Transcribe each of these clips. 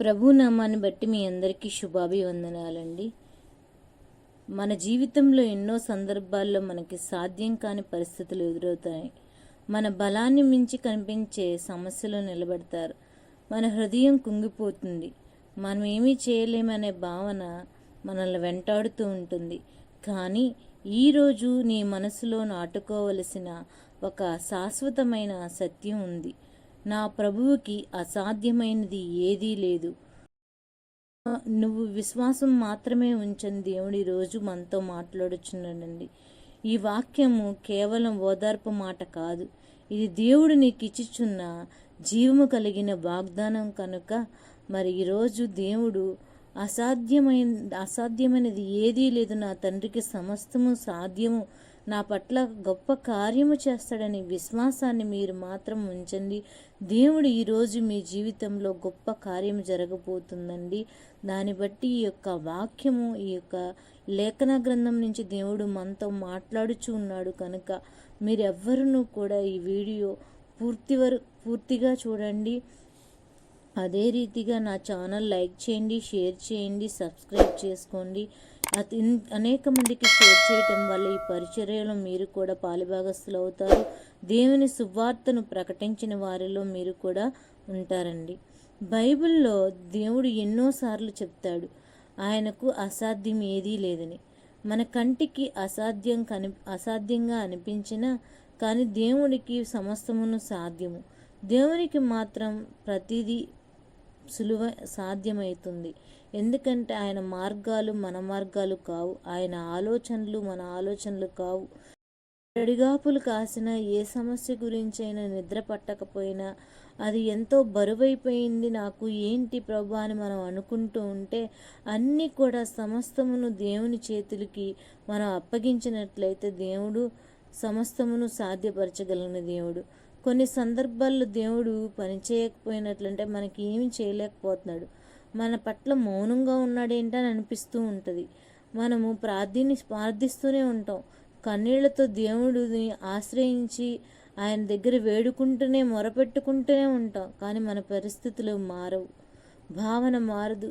ప్రభునామాన్ని బట్టి మీ అందరికీ శుభాభివందనాలండి. మన జీవితంలో ఎన్నో సందర్భాల్లో మనకి సాధ్యం కాని పరిస్థితులు ఎదురవుతాయి. మన బలాన్ని మించి కనిపించే సమస్యలు నిలబడతారు. మన హృదయం కుంగిపోతుంది. మనం ఏమీ చేయలేమనే భావన మనల్ని వెంటాడుతూ ఉంటుంది. కానీ ఈరోజు నీ మనసులో నాటుకోవలసిన ఒక శాశ్వతమైన సత్యం ఉంది. నా ప్రభువుకి అసాధ్యమైనది ఏదీ లేదు. నువ్వు విశ్వాసం మాత్రమే ఉంచని దేవుడి రోజు మనతో మాట్లాడుచున్నాడండి. ఈ వాక్యము కేవలం ఓదార్పు మాట కాదు. ఇది దేవుడు నీకు ఇచ్చిచున్న జీవము కలిగిన వాగ్దానం కనుక మరి ఈరోజు దేవుడు అసాధ్యమైన అసాధ్యమైనది ఏదీ లేదు. నా తండ్రికి సమస్తము సాధ్యము. నా పట్ల గొప్ప కార్యము చేస్తాడని విశ్వాసాన్ని మీరు మాత్రం ఉంచండి. దేవుడు ఈరోజు మీ జీవితంలో గొప్ప కార్యం జరగబోతుందండి. దాన్ని బట్టి ఈ యొక్క వాక్యము ఈ యొక్క లేఖన గ్రంథం నుంచి దేవుడు మనతో మాట్లాడుచు ఉన్నాడు కనుక మీరెవ్వరూ కూడా ఈ వీడియో పూర్తి వరకు పూర్తిగా చూడండి. అదే రీతిగా నా ఛానల్ లైక్ చేయండి షేర్ చేయండి సబ్స్క్రైబ్ చేసుకోండి. అతి అనేక మందికి షేర్ చేయటం వల్ల ఈ పరిచర్యలో మీరు కూడా పాలుభాగస్తులు అవుతారు దేవుని సువార్తను ప్రకటించిన వారిలో మీరు కూడా ఉంటారండి. బైబిల్లో దేవుడు ఎన్నోసార్లు చెప్తాడు ఆయనకు అసాధ్యం ఏదీ లేదని. మన కంటికి అసాధ్యం కని అసాధ్యంగా అనిపించినా కానీ దేవుడికి సమస్తమును సాధ్యము. దేవునికి మాత్రం ప్రతిదీ సులువ సాధ్యమవుతుంది ఎందుకంటే ఆయన మార్గాలు మన మార్గాలు కావు ఆయన ఆలోచనలు మన ఆలోచనలు కావు. అడిగాపులు కాసిన ఏ సమస్య గురించైనా నిద్ర పట్టకపోయినా అది ఎంతో బరువైపోయింది నాకు. ఏంటి ప్రభు అని మనం అనుకుంటూ ఉంటే అన్నీ కూడా సమస్తమును దేవుని చేతులకి మనం అప్పగించినట్లయితే దేవుడు సమస్తమును సాధ్యపరచగలిగిన దేవుడు. కొన్ని సందర్భాల్లో దేవుడు పనిచేయకపోయినట్లంటే మనకి ఏమి చేయలేకపోతున్నాడు. మన పట్ల మౌనంగా ఉన్నాడేంటని అనిపిస్తూ ఉంటుంది. మనము ప్రార్థిని ప్రార్థిస్తూనే ఉంటాం. కన్నీళ్ళతో దేవుడిని ఆశ్రయించి ఆయన దగ్గర వేడుకుంటూనే మొరపెట్టుకుంటూనే ఉంటాం. కానీ మన పరిస్థితులు మారవు. భావన మారదు.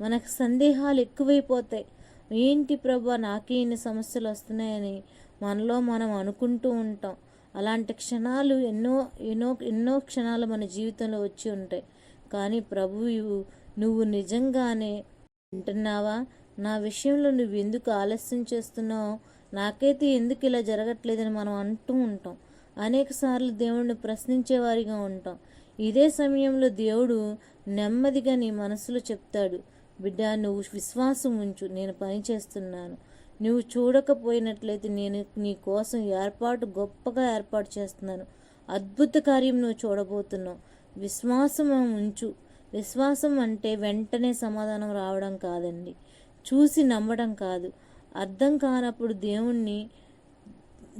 మనకు సందేహాలు ఎక్కువైపోతాయి. ఏంటి ప్రభా నాకే ఇన్ని సమస్యలు వస్తున్నాయని మనలో మనం అనుకుంటూ ఉంటాం. అలాంటి క్షణాలు ఎన్నో ఎన్నో ఎన్నో క్షణాలు మన జీవితంలో వచ్చి ఉంటాయి. కానీ ప్రభువు నువ్వు నిజంగానే వింటున్నావా? నా విషయంలో నువ్వు ఎందుకు ఆలస్యం చేస్తున్నావు? నాకైతే ఎందుకు ఇలా జరగట్లేదని మనం అంటూ ఉంటాం. అనేక సార్లు ప్రశ్నించేవారిగా ఉంటాం. ఇదే సమయంలో దేవుడు నెమ్మదిగా నీ మనసులో చెప్తాడు బిడ్డ నువ్వు విశ్వాసం ఉంచు నేను పని చేస్తున్నాను. నువ్వు చూడకపోయినట్లయితే నేను నీ కోసం ఏర్పాటు గొప్పగా ఏర్పాటు చేస్తున్నాను. అద్భుత కార్యం నువ్వు చూడబోతున్నావు. విశ్వాసం ఉంచు. విశ్వాసం అంటే వెంటనే సమాధానం రావడం కాదండి. చూసి నమ్మడం కాదు. అర్థం కానప్పుడు దేవుణ్ణి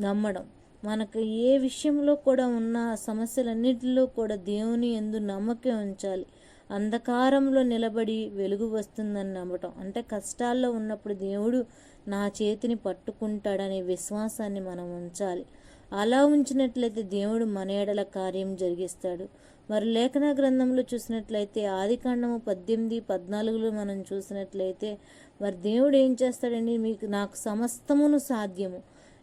నమ్మడం. మనకు ఏ విషయంలో కూడా ఉన్న సమస్యలన్నిటిలో కూడా దేవుని ఎందు నమ్మకం ఉంచాలి. అంధకారంలో నిలబడి వెలుగు వస్తుందని నమ్మటం. అంటే కష్టాల్లో ఉన్నప్పుడు దేవుడు నా చేతిని పట్టుకుంటాడనే విశ్వాసాన్ని మనం ఉంచాలి. అలా ఉంచినట్లయితే దేవుడు మన ఏడల కార్యం జరిగిస్తాడు. మరి లేఖన గ్రంథంలో చూసినట్లయితే ఆది కాండము పద్దెనిమిది పద్నాలుగులో మనం చూసినట్లయితే మరి దేవుడు ఏం చేస్తాడండి? మీకు నాకు సమస్తమును సాధ్యము.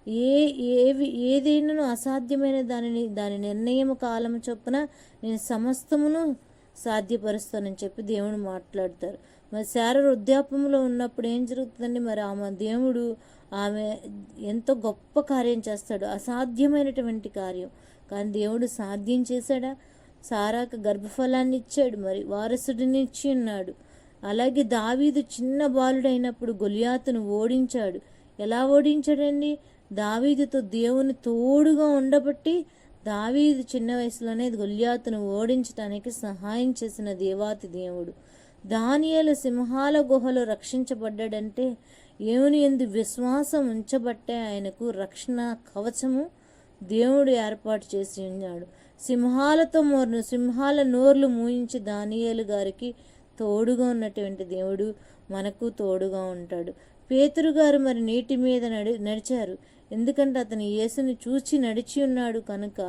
ఏ ఏవి ఏదైనా అసాధ్యమైన దానిని దాని నిర్ణయం కాలం చొప్పున నేను సమస్తమును సాధ్యపరుస్తానని చెప్పి దేవుడు మాట్లాడతారు. మరి శార వృద్ధాపంలో ఉన్నప్పుడు ఏం జరుగుతుందండి? మరి ఆమె దేవుడు ఆమె ఎంతో గొప్ప కార్యం చేస్తాడు. అసాధ్యమైనటువంటి కార్యం. కానీ దేవుడు సాధ్యం చేశాడా? సారాకు గర్భఫలాన్ని ఇచ్చాడు. మరి వారసుడిని ఇచ్చి ఉన్నాడు. అలాగే దావీదు చిన్న బాలుడైనప్పుడు గొలియాతును ఓడించాడు. ఎలా ఓడించాడండి? దావీదుతో దేవుని తోడుగా ఉండబట్టి దావీదు చిన్న వయసులోనే గొల్యాతును ఓడించడానికి సహాయం చేసిన దేవాతి దేవుడు. దానియలు సింహాల గుహలో రక్షించబడ్డాడంటే ఏముని ఎందు విశ్వాసం ఉంచబట్టే ఆయనకు రక్షణ కవచము దేవుడు ఏర్పాటు చేసి ఉన్నాడు. సింహాలతో మోర్ను సింహాల నోర్లు మూయించి దానియేలు గారికి తోడుగా ఉన్నటువంటి దేవుడు మనకు తోడుగా ఉంటాడు. పేతురు గారు మరి నీటి మీద నడి నడిచారు. ఎందుకంటే అతను యేసుని చూచి నడిచి ఉన్నాడు కనుక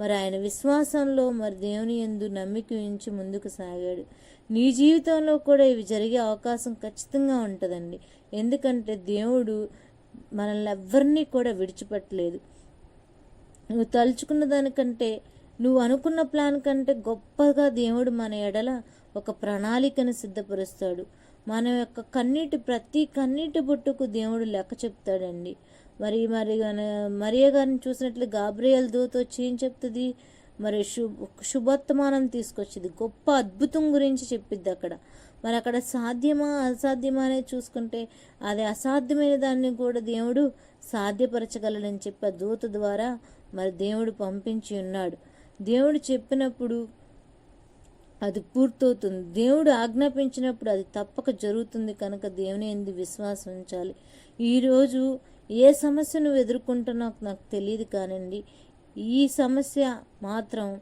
మరి ఆయన విశ్వాసంలో మరి దేవుని ఎందు నమ్మిక ఉంచి ముందుకు సాగాడు. నీ జీవితంలో కూడా ఇవి జరిగే అవకాశం ఖచ్చితంగా ఉంటుందండి. ఎందుకంటే దేవుడు మనల్ని ఎవ్వరినీ కూడా విడిచిపెట్టలేదు. నువ్వు తలుచుకున్న దానికంటే నువ్వు అనుకున్న ప్లాన్ కంటే గొప్పగా దేవుడు మన ఎడల ఒక ప్రణాళికను సిద్ధపరుస్తాడు. మన యొక్క కన్నీటి ప్రతి కన్నీటి బుట్టుకు దేవుడు లెక్క చెప్తాడండి. మరి మరి మరియ గారిని చూసినట్లు గాబ్రియల్ దూత వచ్చి ఏం చెప్తుంది? మరి శుభ శుభవర్తమానం తీసుకొచ్చింది. గొప్ప అద్భుతం గురించి చెప్పిద్ది అక్కడ. మరి అక్కడ సాధ్యమా అసాధ్యమా అనేది చూసుకుంటే అది అసాధ్యమైన దాన్ని కూడా దేవుడు సాధ్యపరచగలడని చెప్పి ఆ దూత ద్వారా మరి దేవుడు పంపించి ఉన్నాడు. దేవుడు చెప్పినప్పుడు అది పూర్తవుతుంది. దేవుడు ఆజ్ఞాపించినప్పుడు అది తప్పక జరుగుతుంది కనుక దేవుని ఎందు విశ్వాసం ఉంచాలి. ఈరోజు ఏ సమస్య నువ్వు ఎదుర్కొంటున్నావు నాకు తెలియదు కానండి. ఈ సమస్య మాత్రం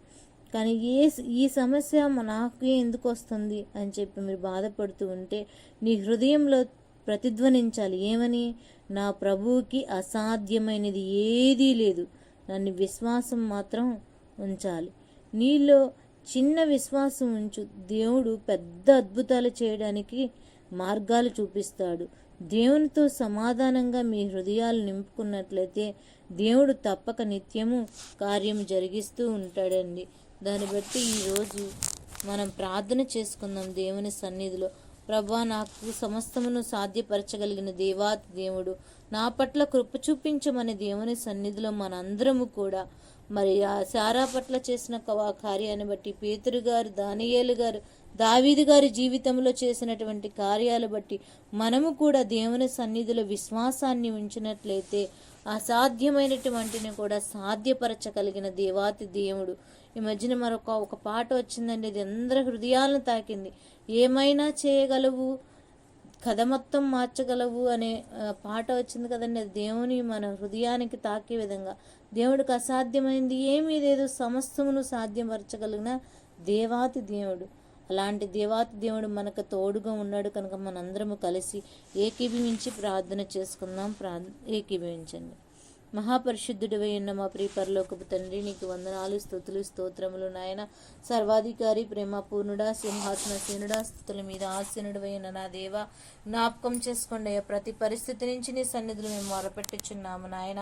కానీ ఏ ఈ సమస్య నాకు ఎందుకు వస్తుంది అని చెప్పి మీరు బాధపడుతూ ఉంటే నీ హృదయంలో ప్రతిధ్వనించాలి. ఏమని? నా ప్రభువుకి అసాధ్యమైనది ఏదీ లేదు. నన్ను విశ్వాసం మాత్రం ఉంచాలి. నీలో చిన్న విశ్వాసం ఉంచు. దేవుడు పెద్ద అద్భుతాలు చేయడానికి మార్గాలు చూపిస్తాడు. దేవునితో సమాధానంగా మీ హృదయాలు నింపుకున్నట్లయితే దేవుడు తప్పక నిత్యము కార్యం జరిగిస్తూ ఉంటాడండి. దాన్ని బట్టి ఈరోజు మనం ప్రార్థన చేసుకుందాం దేవుని సన్నిధిలో. ప్రభా నాకు సమస్తమును సాధ్యపరచగలిగిన దేవాతి దేవుడు నా పట్ల కృప చూపించమని దేవుని సన్నిధిలో మనందరము కూడా. మరి ఆ సారా పట్ల చేసిన ఆ కార్యాన్ని బట్టి పేతురు గారు దానియేలు గారు దావీదు గారి జీవితంలో చేసినటువంటి కార్యాలు బట్టి మనము కూడా దేవుని సన్నిధిలో విశ్వాసాన్ని ఉంచినట్లయితే అసాధ్యమైనటువంటిని కూడా సాధ్యపరచగలిగిన దేవాతి దేవుడు. ఈ మధ్యన మరొక ఒక పాట వచ్చిందండి. ఇది అందరి హృదయాలను తాకింది. ఏమైనా చేయగలవు? కథ మొత్తం మార్చగలవు అనే పాట వచ్చింది కదండి. అది దేవుని మన హృదయానికి తాకే విధంగా. దేవుడికి అసాధ్యమైంది ఏమీ లేదు. సమస్తమును సాధ్యపరచగలిగిన దేవాతి దేవుడు. అలాంటి దేవాతి దేవుడు మనకు తోడుగా ఉన్నాడు కనుక మనందరము కలిసి ఏకీభవించి ప్రార్థన చేసుకుందాం. ప్రా ఏకీభవించండి. మహాపరిశుద్ధుడివై ఉన్న మా ప్రియ పరలోకపు తండ్రి నీకు వందనాలు స్థుతులు స్తోత్రములు నాయన. సర్వాధికారి ప్రేమ పూర్ణుడా సింహాసన సేనుడా స్థుతుల మీద ఆసీనుడివై ఉన్న నా దేవ జ్ఞాపకం చేసుకోండి ప్రతి పరిస్థితి నుంచి నీ సన్నిధులు మేము మొరపెట్టుచున్నాము నాయన.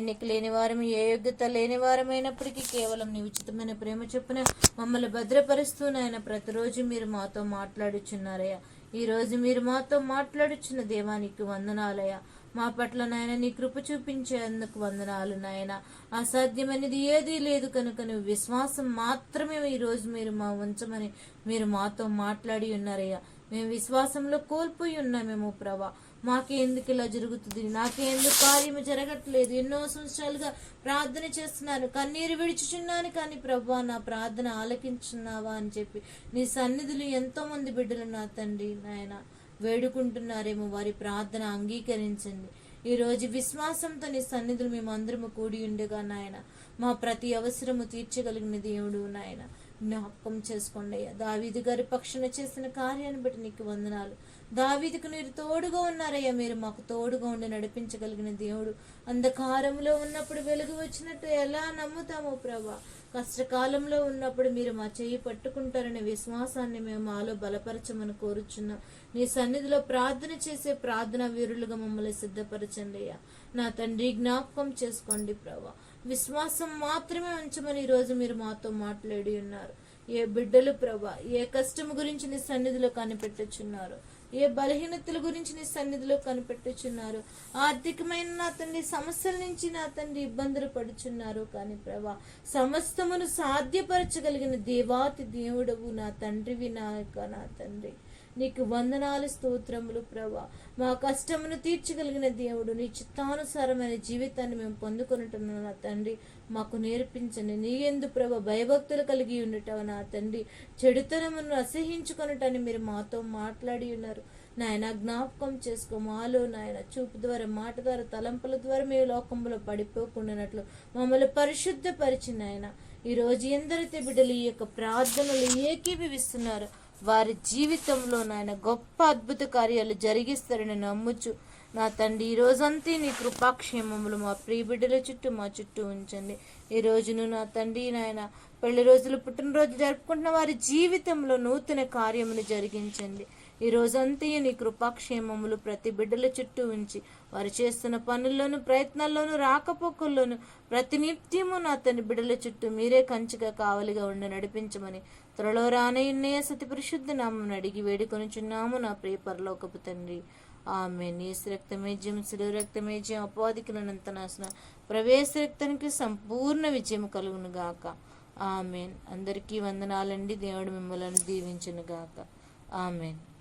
ఎన్నిక లేని వారం ఏ యోగ్యత లేని వారమైనప్పటికీ కేవలం నీ ఉచితమైన ప్రేమ చొప్పున మమ్మల్ని భద్రపరుస్తూ నాయన ప్రతిరోజు మీరు మాతో మాట్లాడుచున్నారయ్యా. ఈ రోజు మీరు మాతో మాట్లాడుచున్న దేవానికి వందనాలయ్యా. మా పట్ల నాయన నీ కృప చూపించేందుకు వందనాలు నాయన. అసాధ్యమైనది ఏదీ లేదు కనుక నువ్వు విశ్వాసం మాత్రమే ఈరోజు మీరు మా ఉంచమని మీరు మాతో మాట్లాడి ఉన్నారయ్యా. మేము విశ్వాసంలో కోల్పోయి ఉన్నామేమో ప్రభా. మాకే ఎందుకు ఇలా జరుగుతుంది? నాకే ఎందుకు కార్యము జరగట్లేదు? ఎన్నో సంవత్సరాలుగా ప్రార్థన చేస్తున్నాను. కన్నీరు విడిచుచున్నాను కానీ ప్రభా నా ప్రార్థన ఆలకించున్నావా అని చెప్పి నీ సన్నిధులు ఎంతో మంది బిడ్డలు నా తండ్రి నాయన. వేడుకుంటున్నారేమో వారి ప్రార్థన అంగీకరించండి. ఈరోజు విశ్వాసంతో నీ సన్నిధులు మేము అందరము కూడి ఉండగా నాయన. మా ప్రతి అవసరము తీర్చగలిగిన దేవుడు నాయన. జ్ఞాపకం చేసుకోండి అయ్యా. దావీది గారి పక్షణ చేసిన కార్యాన్ని బట్టి నీకు వందనాలు. దావీదికి మీరు తోడుగా ఉన్నారయ్యా. మీరు మాకు తోడుగా ఉండి నడిపించగలిగిన దేవుడు. అంధకారంలో ఉన్నప్పుడు వెలుగు వచ్చినట్టు ఎలా నమ్ముతామో ప్రభా. కష్టకాలంలో ఉన్నప్పుడు మీరు మా చెయ్యి పట్టుకుంటారనే విశ్వాసాన్ని మేము మాలో బలపరచమని కోరుచున్నాం. నీ సన్నిధిలో ప్రార్థన చేసే ప్రార్థన వీరులుగా మమ్మల్ని సిద్ధపరచండి అయ్యా. నా తండ్రి జ్ఞాపకం చేసుకోండి ప్రభా. విశ్వాసం మాత్రమే ఉంచమని ఈరోజు మీరు మాతో మాట్లాడి ఉన్నారు. ఏ బిడ్డలు ప్రభా ఏ కష్టం గురించి నీ సన్నిధిలో కనిపెట్టుచున్నారు. ఏ బలహీనతల గురించి నీ సన్నిధిలో కనిపెట్టుచున్నారు. ఆర్థికమైన నా తండ్రి సమస్యల నుంచి నా తండ్రి ఇబ్బందులు పడుచున్నారు. కానీ ప్రభా సమస్తమును సాధ్యపరచగలిగిన దేవాతి దేవుడవు నా తండ్రివి నా యొక్క నా తండ్రి. నీకు వందనాలు స్తోత్రములు ప్రభా. మా కష్టమును తీర్చగలిగిన దేవుడు నీ చిత్తానుసారమైన జీవితాన్ని మేము పొందుకొనుటున్నాం నా తండ్రి మాకు నేర్పించండి. నీ ఎందు ప్రభ భయభక్తులు కలిగి ఉండటం నా తండ్రి. చెడుతనమును అసహించుకునటని మీరు మాతో మాట్లాడి ఉన్నారు. నాయన జ్ఞాపకం చేసుకో. మాలో నాయన చూపు ద్వారా మాట ద్వారా తలంపుల ద్వారా మేము లోకంలో పడిపోకుండానట్లు మమ్మల్ని పరిశుద్ధపరిచిన నాయన. ఈరోజు ఎందరైతే బిడ్డలు ఈ యొక్క ప్రార్థనలు ఏకీభవిస్తున్నారు వారి జీవితంలో నాయన గొప్ప అద్భుత కార్యాలు జరిగిస్తారని నమ్ముచు నా తండ్రి ఈ రోజంతా నీ కృపాక్షేమములు మా ప్రియ బిడ్డల చుట్టూ మా చుట్టూ ఉంచండి. ఈ రోజును నా తండ్రి నాయన పెళ్ళి రోజులు పుట్టినరోజు జరుపుకుంటున్న వారి జీవితంలో నూతన కార్యములు జరిగించండి. ఈ రోజంతయు నీ కృపాక్షేమములు ప్రతి బిడ్డల చుట్టూ ఉంచి వారు చేస్తున్న పనుల్లోను ప్రయత్నాల్లోనూ రాకపోకల్లోనూ ప్రతినిత్యము నా తన బిడ్డల చుట్టూ మీరే కంచిగా కావలిగా ఉండి నడిపించమని త్వరలో రానయ్యే సతి పరిశుద్ధ నామం అడిగి వేడుకొనిచున్నాము నా ప్రియ పరలోకపు తండ్రి. ఆమె నీసు రక్తమేజ్యం శిలువ రక్తమేజ్యం అపవాదికులనంత నాశన ప్రవేశ రక్తానికి సంపూర్ణ విజయం కలుగును గాక. ఆమెన్. అందరికీ వందనాలండి. దేవుడు మిమ్మల్ని దీవించును గాక. ఆమెన్.